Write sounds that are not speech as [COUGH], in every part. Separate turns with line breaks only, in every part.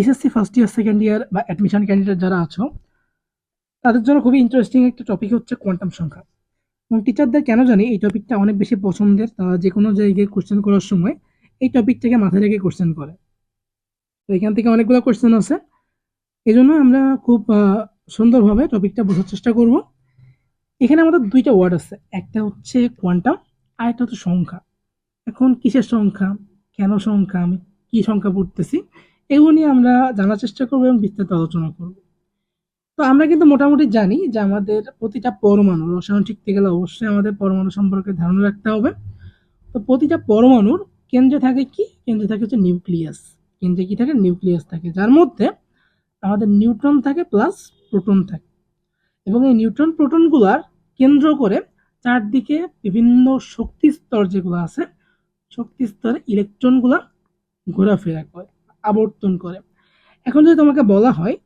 SSC first year second year বা admission candidate যারা আছো, তাদের জন্য খুবই ইন্টারেস্টিং একটা টপিক হচ্ছে কোয়ান্টাম সংখ্যা। এবং টিচারদের কেন জানি এই টপিকটা অনেক বেশি পছন্দের, তারা যে কোনো জায়গায় কোশ্চেন করার সময় এই টপিকটাকে মাথায় রেখে কোশ্চেন করে। তো এখান থেকে অনেকগুলো কোশ্চেন আছে এই জন্য আমরা খুব সুন্দরভাবে টপিকটা বোঝার চেষ্টা করব। এখানে আমাদের দুইটা ওয়ার্ড আছে। একটা হচ্ছে কোয়ান্টাম আর একটা হচ্ছে সংখ্যা। এখন কিসের সংখ্যা? কেন সংখ্যা? আমি কি সংখ্যা পড়তেছি? এগুলো নিয়ে আমরা জানার চেষ্টা করব এবং বিস্তারিত আলোচনা করব। তো আমরা কিন্তু মোটামুটি জানি যে আমাদের প্রতিটা পরমাণু রসায়ন শিখতে গেলে অবশ্যই আমাদের পরমাণু সম্পর্কে ধারণা রাখতে হবে। তো প্রতিটা পরমাণুর কেন্দ্রে থাকে কি? কেন্দ্রে থাকে হচ্ছে নিউক্লিয়াস। কেন্দ্রে কি থাকে? নিউক্লিয়াস থাকে। যার মধ্যে আমাদের নিউট্রন থাকে প্লাস প্রোটন থাকে। এবং এই নিউট্রন প্রোটনগুলার কেন্দ্র করে চারদিকে বিভিন্ন শক্তি স্তর যেগুলো আছে শক্তি স্তরে ইলেকট্রনগুলা ঘোরাফেরা করে। আবর্তন করে। এখন যদি তোমাকে বলা হয়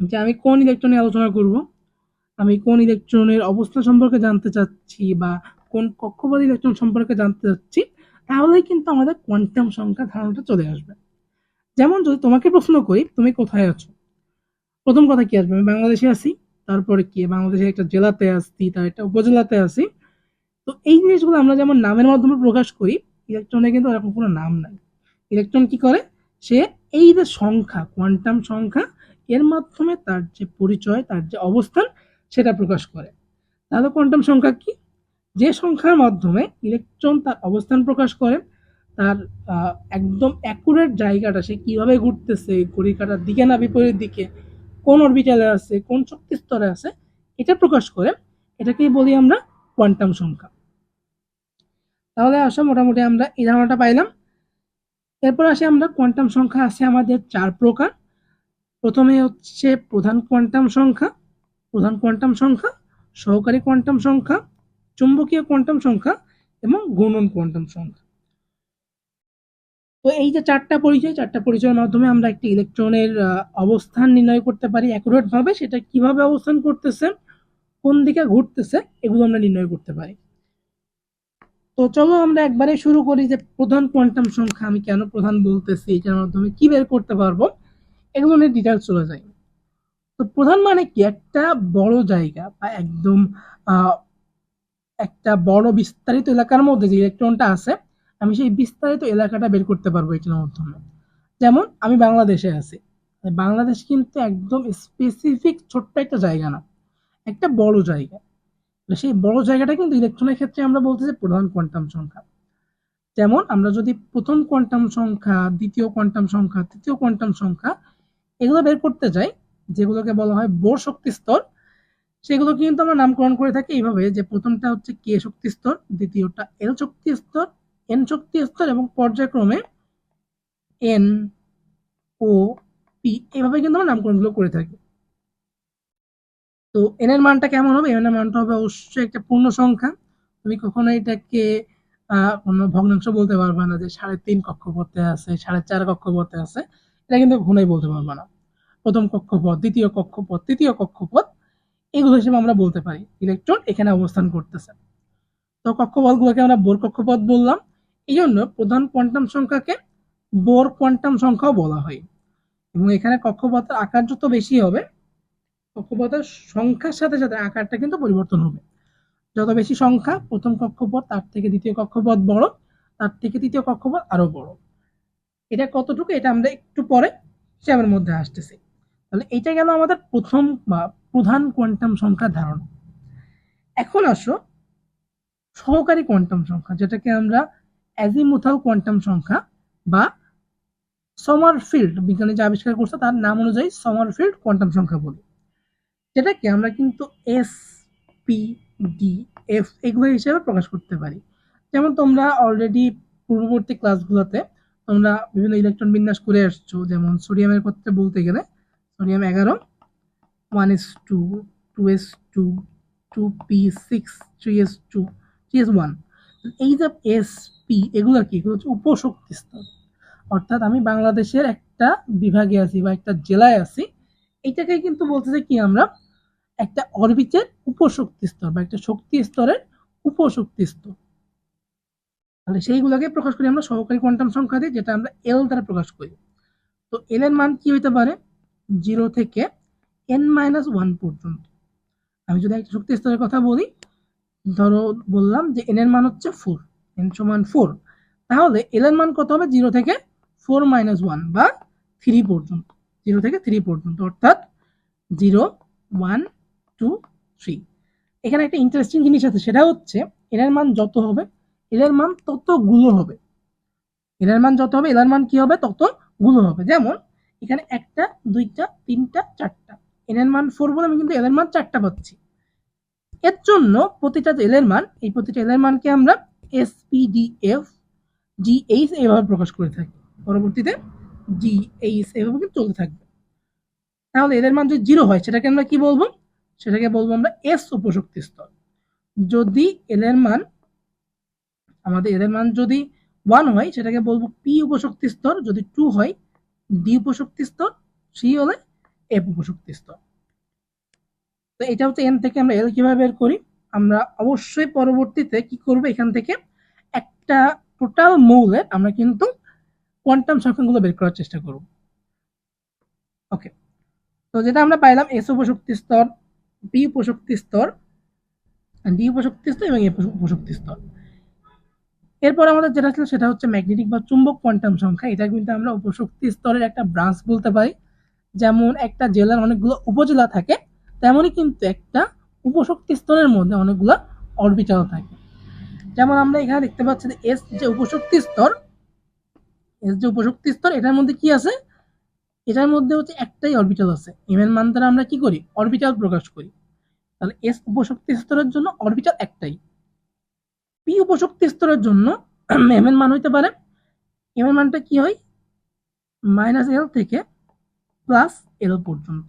যে আমি কোন ইলেকট্রন আলোচনা করব, আমি কোন ইলেকট্রনের অবস্থা সম্পর্কে জানতে চাচ্ছি বা কোন কক্ষপথ ইলেকট্রন সম্পর্কে জানতে চাচ্ছি, তাহলেই কিন্তু আমাদের কোয়ান্টাম সংখ্যা ধারণাটা চলে আসবে। যেমন যদি তোমাকে প্রশ্ন করি, তুমি কোথায় আছো? প্রথম কথা কি আসবে? আমি বাংলাদেশে আছি, তারপরে কি? বাংলাদেশের একটা জেলাতে আসছি তার একটা উপজেলাতে আসি তো এই জিনিসগুলো আমরা যেমন নামের মাধ্যমে প্রকাশ করি ইলেকট্রনে কিন্তু এরকম কোনো নাম নাই। ইলেকট্রন কি করে? সে এই যে সংখ্যা কোয়ান্টাম সংখ্যা, এর মাধ্যমে তার যে পরিচয়, তার যে অবস্থান, সেটা প্রকাশ করে। তাহলে কোয়ান্টাম সংখ্যা কি? যে সংখ্যার মাধ্যমে ইলেকট্রন তার অবস্থান প্রকাশ করে, তার একদম অ্যাকুরেট জায়গাটা সে কীভাবে ঘুরতেছে ঘড়ির কাটার দিকে না বিপরীত দিকে, কোন অরবিটালে আছে, কোন শক্তি স্তরে আছে, এটা প্রকাশ করে, এটাকেই বলি আমরা কোয়ান্টাম সংখ্যা। তাহলে আসো, মোটামুটি আমরা এই ধারণাটা পাইলাম। এরপর আসি আমরা কোয়ান্টাম সংখ্যা আছে আমাদের চার প্রকার। প্রথমে হচ্ছে প্রধান কোয়ান্টাম সংখ্যা, প্রধান কোয়ান্টাম সংখ্যা, সহকারী কোয়ান্টাম সংখ্যা, চুম্বকীয় কোয়ান্টাম সংখ্যা এবং ঘূর্ণন কোয়ান্টাম সংখ্যা। তো এই যে চারটা পরিচয়, চারটা পরিচয়ের মাধ্যমে আমরা একটি ইলেকট্রনের অবস্থান নির্ণয় করতে পারি অ্যাকুরেট ভাবে সেটা কীভাবে অবস্থান করতেছে, কোন দিকে ঘুরতেছে, এগুলো আমরা নির্ণয় করতে পারি। তো চলো আমরা একবারে শুরু করি যে প্রধান কোয়ান্টাম সংখ্যা আমি কেন প্রধান বলতেছি, এটার মাধ্যমে কি বের করতে পারব এগুলো নিয়ে ডিটেলস চলে যাই তো প্রধান মানে কি? একটা বড় জায়গা বা একদম একটা বড় বিস্তারিত এলাকার মধ্যে যে ইলেকট্রনটা আছে, আমি সেই বিস্তারিত এলাকাটা বের করতে পারব এটার মাধ্যমে। যেমন, আমি বাংলাদেশে আছি। বাংলাদেশ কিন্তু একদম স্পেসিফিক ছোট্ট একটা জায়গা না। একটা বড় জায়গা। সেই বড় জায়গাটা কিন্তু ইলেকট্রনের ক্ষেত্রে আমরা বলতেছি প্রধান কোয়ান্টাম সংখ্যা। যেমন আমরা যদি প্রথম কোয়ান্টাম সংখ্যা, দ্বিতীয় কোয়ান্টাম সংখ্যা, তৃতীয় কোয়ান্টাম সংখ্যা এগুলো বের করতে যাই, যেগুলোকে বলা হয় বোর শক্তি স্তর সেগুলো কিন্তু আমরা নামকরণ করে থাকি এইভাবে যে প্রথমটা হচ্ছে কে শক্তি স্তর, দ্বিতীয়টা এল শক্তি স্তর এন শক্তি স্তর এবং পর্যায়ক্রমে এন ও পি এইভাবে কিন্তু আমরা নামকরণগুলো করে থাকি। তো এন এর মানটা কেমন হবে? এন এর মানটা হবে অবশ্যই একটা পূর্ণ সংখ্যা তুমি কখনো এটাকে কোনো ভগ্নাংশ বলতে পারবে না যে সাড়ে তিন কক্ষপথে আছে, সাড়ে চার কক্ষপথে আছে। এটা কিন্তু কখনোই বলতে পারবে না। প্রথম কক্ষপথ, দ্বিতীয় কক্ষপথ, তৃতীয় কক্ষপথ, এগুলো হিসেবে আমরা বলতে পারি। ইলেকট্রন এখানে অবস্থান করতেছে। তো কক্ষপথগুলোকে আমরা বোর কক্ষপথ বললাম। এই জন্য প্রধান কোয়ান্টাম সংখ্যাকে বোর কোয়ান্টাম সংখ্যাও বলা হয়। এবং এখানে কক্ষপথের আকার যত বেশি হবে। কক্ষপথের সংখ্যার সাথে সাথে আকারটা কিন্তু পরিবর্তন হবে। যত বেশি সংখ্যা প্রথম কক্ষপথ, তার থেকে দ্বিতীয় কক্ষপথ বড়, তার থেকে তৃতীয় কক্ষপথ আরও বড়। এটা কতটুকু, এটা আমরা একটু পরে হিসাবের মধ্যে আসতেছি। তাহলে এটা গেল আমাদের প্রথম বা প্রধান কোয়ান্টাম সংখ্যার ধারণা। এখন আসো সহকারী কোয়ান্টাম সংখ্যা, যেটাকে আমরা অ্যাজিমুথাল কোয়ান্টাম সংখ্যা বা সমারফিল্ড, বিজ্ঞানী যে আবিষ্কার করছে তার নাম অনুযায়ী সমারফিল্ড কোয়ান্টাম সংখ্যা বলি। যেটাকে আমরা কিন্তু এস পি ডি এফ এগুলো হিসেবে প্রকাশ করতে পারি। যেমন তোমরা অলরেডি পূর্ববর্তী ক্লাসগুলোতে তোমরা বিভিন্ন ইলেকট্রন বিন্যাস করে আসছো। যেমন সোডিয়ামের ক্ষেত্রে বলতে গেলে সোডিয়াম এগারো one S two two S two two P six three S two three S one এই যে এস পি এগুলো কি? এগুলো হচ্ছে উপশক্তি স্তর। অর্থাৎ আমি বাংলাদেশের একটা বিভাগে আছি বা একটা জেলায় আছি এইটাকে কিন্তু বলতেছে কি আমরা একটা অরবিটের উপশক্তি স্তর বা একটা শক্তি স্তরের উপশক্তি স্তর। তাহলে সেইগুলোকে প্রকাশ করি আমরা, সহকারী কোয়ান্টাম সংখ্যা দিয়ে, যেটা আমরা এল দ্বারা প্রকাশ করি। তো এল এর মান কি হইতে পারে? জিরো থেকে এন মাইনাস ওয়ান পর্যন্ত। আমি যদি একটা শক্তি স্তরের কথা বলি, ধরো বললাম যে এন এর মান হচ্ছে ফোর এন সমান ফোর তাহলে এল এর মান কত হবে? জিরো থেকে ফোর মাইনাস ওয়ান বা থ্রি পর্যন্ত। জিরো থেকে থ্রি পর্যন্ত। অর্থাৎ জিরো ওয়ান টু থ্রি এখানে একটা ইন্টারেস্টিং জিনিস আছে, সেটা হচ্ছে এর মান যত হবে এর মান তত ততগুলো হবে। এর মান যত হবে এর মান কি হবে? ততগুলো হবে। যেমন, এখানে একটা, দুইটা, তিনটা, চারটা। এন এর মান ফোর বলে আমি কিন্তু এল এর মান চারটা পাচ্ছি। এর জন্য প্রতিটা এল এর মান, এই প্রতিটা এল এর মানকে আমরা S P D F G H এইভাবে প্রকাশ করে থাকি। পরবর্তীতে জি এইচ কিন্তু চলতে থাকবে। তাহলে এদের মান যদি জিরো হয়, সেটাকে আমরা কি বলব? সেটাকে বলব আমরা এস উপশক্তি স্তর। যদি এল এর মান, আমাদের এল এর মান যদি ওয়ান হয়, সেটাকে বলব পি উপশক্তি স্তর। যদি টু হয় ডি উপশক্তি স্তর সি হলে এফ উপশক্তি স্তর। তো এটা হচ্ছে এন থেকে আমরা এল কীভাবে বের করি? আমরা অবশ্যই পরবর্তীতে কি করব? এখান থেকে একটা টোটাল মৌলের আমরা কিন্তু কোয়ান্টাম সংখ্যাগুলো বের করার চেষ্টা করব। ওকে তো যেটা আমরা পাইলাম এস উপশক্তি স্তর বি উপশক্তি স্তর ডি উপশক্তি স্তর এবং এ উপশক্তি স্তর। এরপর আমাদের যেটা ছিল সেটা হচ্ছে ম্যাগনেটিক বা চুম্বক কোয়ান্টাম সংখ্যা। এটা কিন্তু আমরা উপশক্তি স্তরের একটা ব্রাঞ্চ বলতে পারি। যেমন একটা জেলার অনেকগুলো উপজেলা থাকে, তেমনই কিন্তু একটা উপশক্তি স্তরের মধ্যে অনেকগুলো অরবিটাল থাকে। যেমন আমরা এখানে দেখতে পাচ্ছি যে এস যে উপশক্তি স্তর এস যে উপশক্তি স্তর, এটার মধ্যে কি আছে? এটার মধ্যে হচ্ছে একটাই অরবিটাল আছে। এম এর মান দ্বারা আমরা কি করি? অরবিটাল প্রকাশ করি। তাহলে এস উপশক্তি স্তরের জন্য অরবিটাল একটাই। পি উপশক্তি স্তরের জন্য [CLEARS THROAT] এম এর মান হইতে পারে। এম এর মানটা কি হয়? মাইনাস এল থেকে প্লাস এল পর্যন্ত।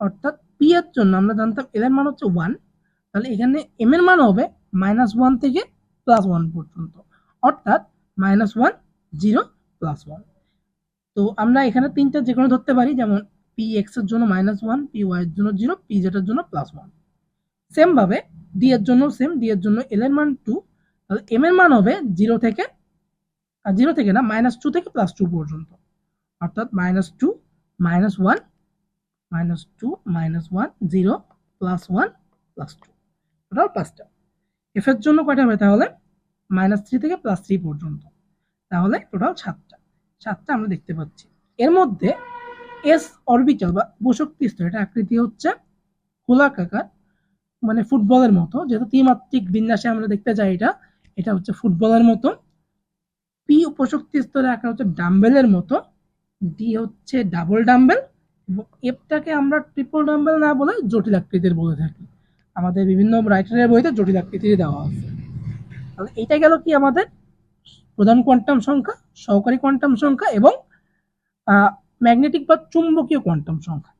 অর্থাৎ পি এর জন্য আমরা জানতাম এল এর মান হচ্ছে ওয়ান তাহলে এখানে এম এর মান হবে মাইনাস ওয়ান থেকে প্লাস ওয়ান পর্যন্ত। অর্থাৎ minus one zero plus one তো আমরা এখানে তিনটা যে কোনো ধরতে পারি, যেমন পি এক্সের জন্য মাইনাস ওয়ান পি ওয়াই এর জন্য জিরো পি জেড এর জন্য প্লাস ওয়ান সেম ভাবে ডি এর জন্য সেম ডি এর জন্য এল এর মান টু তাহলে এম এর মান হবে জিরো থেকে, আর জিরো থেকে না মাইনাস টু থেকে প্লাস টু পর্যন্ত। অর্থাৎ minus two minus one minus two minus one zero plus one plus two total পাঁচটা এফ এর জন্য কয়টা হবে তাহলে? মাইনাস থ্রি থেকে প্লাস থ্রি পর্যন্ত। তাহলে টোটাল সাতটা। সাতটা আমরা দেখতে পাচ্ছি। এর মধ্যে এস অরবিটাল বা উপশক্তি স্তর এটা আকৃতি হচ্ছে গোলাকার মানে ফুটবলের মতো, যেহেতু ত্রিমাত্রিক বিন্যাসে আমরা দেখতে চাই এটা এটা হচ্ছে ফুটবলের মতো। পি উপশক্তি স্তরে আকার হচ্ছে ডাম্বেলের মতো ডি হচ্ছে ডাবল ডাম্বেল। এবং এফটাকে আমরা ট্রিপল ডাম্বেল না বলে জটিল আকৃতির বলে থাকি। আমাদের বিভিন্ন রাইটারের বইতে জটিল আকৃতির দেওয়া আছে। তাহলে এইটা গেল কি আমাদের প্রধান কোয়ান্টাম সংখ্যা, সহকারী কোয়ান্টাম সংখ্যা এবং ম্যাগনেটিক বা চুম্বকীয় কোয়ান্টাম সংখ্যা।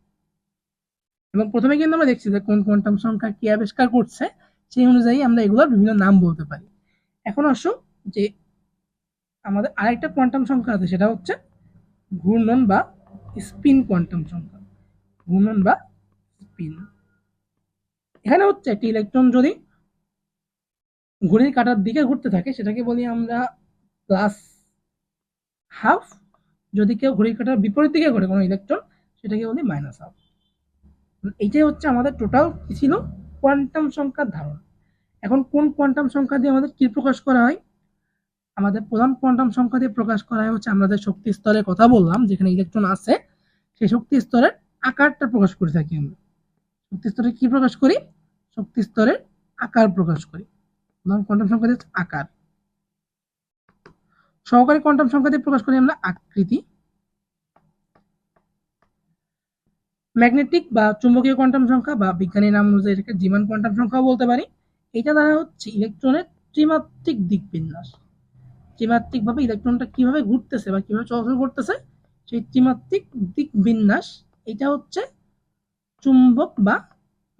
এবং প্রথমে কিন্তু আমরা দেখছি যে কোন কোয়ান্টাম সংখ্যা কি আবিষ্কার করছে, সেই অনুযায়ী আমরা এগুলোর বিভিন্ন নাম বলতে পারি। এখন আসো যে আমাদের আরেকটা কোয়ান্টাম সংখ্যা আছে, সেটা হচ্ছে ঘূর্ণন বা স্পিন কোয়ান্টাম সংখ্যা। ঘূর্ণন বা স্পিন। এখানে হচ্ছে একটি ইলেকট্রন যদি ঘড়ির কাটার দিকে ঘুরতে থাকে, সেটাকে বলি আমরা প্লাস হাফ যদি কেউ ঘড়ির কাটার বিপরীত দিকে ঘোরে কোনো ইলেকট্রন সেটাকে বলি মাইনাস হাফ এইটাই হচ্ছে আমাদের টোটাল কি ছিল? কোয়ান্টাম সংখ্যার ধারণা। এখন কোন কোয়ান্টাম সংখ্যা দিয়ে আমাদের কী প্রকাশ করা হয়? আমাদের প্রধান কোয়ান্টাম সংখ্যা দিয়ে প্রকাশ করা হয় হচ্ছে আমরা যে শক্তি স্তরের কথা বললাম, যেখানে ইলেকট্রন আছে, সেই শক্তি স্তরের আকারটা প্রকাশ করে থাকি আমরা। শক্তি স্তরে কী প্রকাশ করি? শক্তি স্তরের আকার প্রকাশ করি। প্রধান কোয়ান্টাম সংখ্যা দিয়ে আকার। সহকারী কোয়ান্টাম সংখ্যা দিয়ে প্রকাশ করি আমরা আকৃতি। ম্যাগনেটিক বা চুম্বকীয় কোয়ান্টাম সংখ্যা বা বিজ্ঞানীর নাম অনুযায়ী এটাকে জীবন কোয়ান্টাম সংখ্যাও বলতে পারি। এটা দ্বারা হচ্ছে ইলেকট্রনের ত্রিমাত্রিক দিক বিন্যাস ত্রিমাত্রিক ভাবে ইলেকট্রনটা কীভাবে ঘুরতেছে বা কীভাবে চলাচল করতেছে, সেই ত্রিমাত্রিক দিক বিন্যাস এটা হচ্ছে চুম্বক বা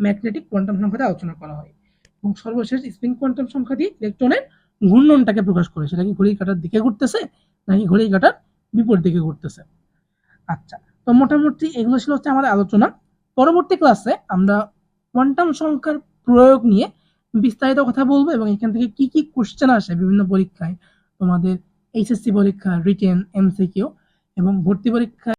ম্যাগনেটিক কোয়ান্টাম সংখ্যাতে আলোচনা করা হয়। এবং সর্বশেষ স্পিন কোয়ান্টাম সংখ্যা দিয়ে ইলেকট্রনের ঘূর্ণনটাকে প্রকাশ করে, সেটা কি ঘড়ির কাটার দিকে ঘুরতেছে নাকি ঘড়ির কাটার বিপরীত দিকে ঘুরতেছে? আচ্ছা তো মোটামুটি এগুলো ছিল হচ্ছে আমাদের আলোচনা। পরবর্তী ক্লাসে আমরা কোয়ান্টাম সংখ্যার প্রয়োগ নিয়ে বিস্তারিত কথা বলব এবং এখান থেকে কি কি কোশ্চেন আসে বিভিন্ন পরীক্ষায়, তোমাদের এইচএসসি পরীক্ষা রিটেন এমসিকিউ এবং ভর্তি পরীক্ষা